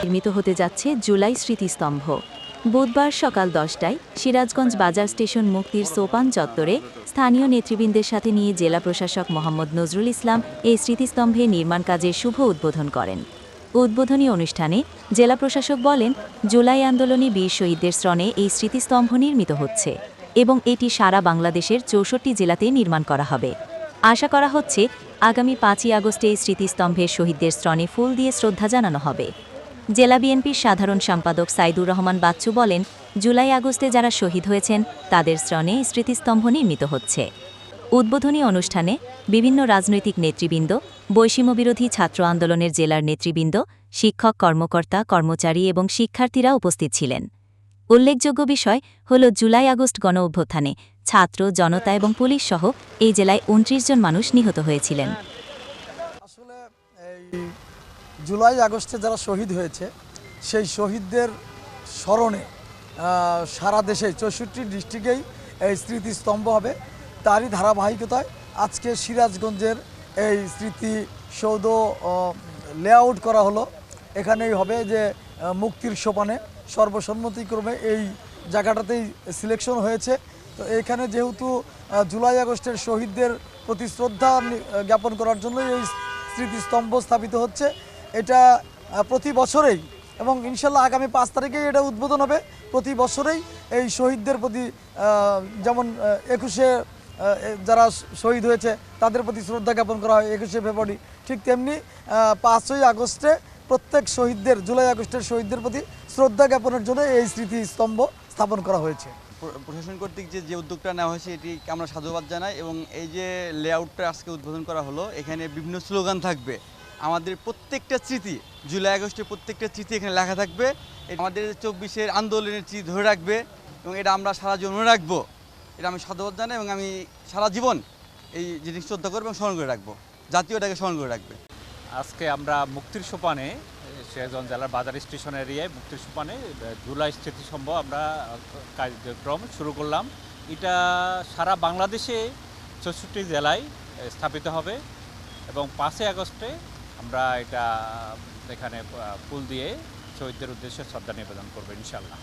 নির্মিত হতে যাচ্ছে জুলাই স্মৃতিস্তম্ভ। বুধবার সকাল দশটায় সিরাজগঞ্জ বাজার স্টেশন মুক্তির সোপান চত্বরে স্থানীয় নেতৃবৃন্দের সাথে নিয়ে জেলা প্রশাসক মোহাম্মদ নজরুল ইসলাম এই স্মৃতিস্তম্ভে নির্মাণ কাজের শুভ উদ্বোধন করেন। উদ্বোধনী অনুষ্ঠানে জেলা প্রশাসক বলেন, জুলাই আন্দোলনে বীর শহীদদের শ্রণে এই স্মৃতিস্তম্ভ নির্মিত হচ্ছে এবং এটি সারা বাংলাদেশের চৌষট্টি জেলাতে নির্মাণ করা হবে। আশা করা হচ্ছে, আগামী পাঁচই আগস্টে এই স্মৃতিস্তম্ভের শহীদদের শ্রণে ফুল দিয়ে শ্রদ্ধা জানানো হবে। জেলা বিএনপির সাধারণ সম্পাদক সাইদুর রহমান বাচ্চু বলেন, জুলাই আগস্টে যারা শহীদ হয়েছেন, তাদের শ্রণে স্মৃতিস্তম্ভ নির্মিত হচ্ছে। উদ্বোধনী অনুষ্ঠানে বিভিন্ন রাজনৈতিক নেতৃবৃন্দ, বৈষম্যবিরোধী ছাত্র আন্দোলনের জেলার নেতৃবৃন্দ, শিক্ষক কর্মকর্তা, কর্মচারী এবং শিক্ষার্থীরা উপস্থিত ছিলেন। উল্লেখযোগ্য বিষয় হল, জুলাই আগস্ট গণ অভ্যুত্থানে ছাত্র, জনতা এবং পুলিশ সহ এই জেলায় উনত্রিশ জন মানুষ নিহত হয়েছিলেন। জুলাই, আগস্টে যারা শহীদ হয়েছে, সেই শহীদদের স্মরণে সারা দেশে চৌষট্টি ডিস্ট্রিক্টেই এই স্মৃতিস্তম্ভ হবে। তারই ধারাবাহিকতায় আজকে সিরাজগঞ্জের এই স্মৃতি সৌধ লেআউট করা হলো। এখানেই হবে যে মুক্তির সোপানে সর্বসম্মতিক্রমে এই জায়গাটাতেই সিলেকশন হয়েছে। তো এখানে যেহেতু জুলাই, আগস্টের শহীদদের প্রতি শ্রদ্ধা জ্ঞাপন করার জন্য এই স্মৃতিস্তম্ভ স্থাপিত হচ্ছে এটা প্রতি বছরেই এবং ইনশাল্লাহ আগামী পাঁচ তারিখেই এটা উদ্বোধন হবে। প্রতি বছরেই এই শহীদদের প্রতি যেমন একুশে যারা শহীদ হয়েছে, তাদের প্রতি শ্রদ্ধা জ্ঞাপন করা হয় একুশে ফেব্রুয়ারি। ঠিক তেমনি পাঁচই আগস্টে প্রত্যেক শহীদদের, জুলাই আগস্টের শহীদদের প্রতি শ্রদ্ধা জ্ঞাপনের জন্য এই স্মৃতিস্তম্ভ স্থাপন করা হয়েছে। প্র- প্রশাসন কর্তৃক যে যে উদ্যোগটা নেওয়া হয়েছে, এটি আমরা সাধুবাদ জানাই এবং এই যে লেআউটটা আজকে উদ্বোধন করা হলো, এখানে বিভিন্ন স্লোগান থাকবে। আমাদের প্রত্যেকটা স্মৃতি জুলাই, আগস্টের প্রত্যেকটা স্মৃতি এখানে লেখা থাকবে। আমাদের চব্বিশের আন্দোলনের স্মৃতি ধরে রাখবে এবং এটা আমরা সারা জীবন রাখব। এটা আমি সাধুবাদ জানাই এবং আমি সারা জীবন এই জিনিস শ্রদ্ধা করব এবং স্মরণ করে রাখব। জাতীয়টাকে স্মরণ করে রাখবে। আজকে আমরা মুক্তির সোপানে, সিরাজগঞ্জ জেলার বাজার স্টেশন এরিয়ায় মুক্তির সোপানে, জুলাই স্মৃতিস্তম্ভ আমরা কার্যক্রম শুরু করলাম। এটা সারা বাংলাদেশে চৌষট্টি জেলায় স্থাপিত হবে এবং পাঁচই আগস্টে আমরা এটা এখানে ফুল দিয়ে শহীদদের উদ্দেশ্যে শ্রদ্ধা নিবেদন করব ইনশাল্লাহ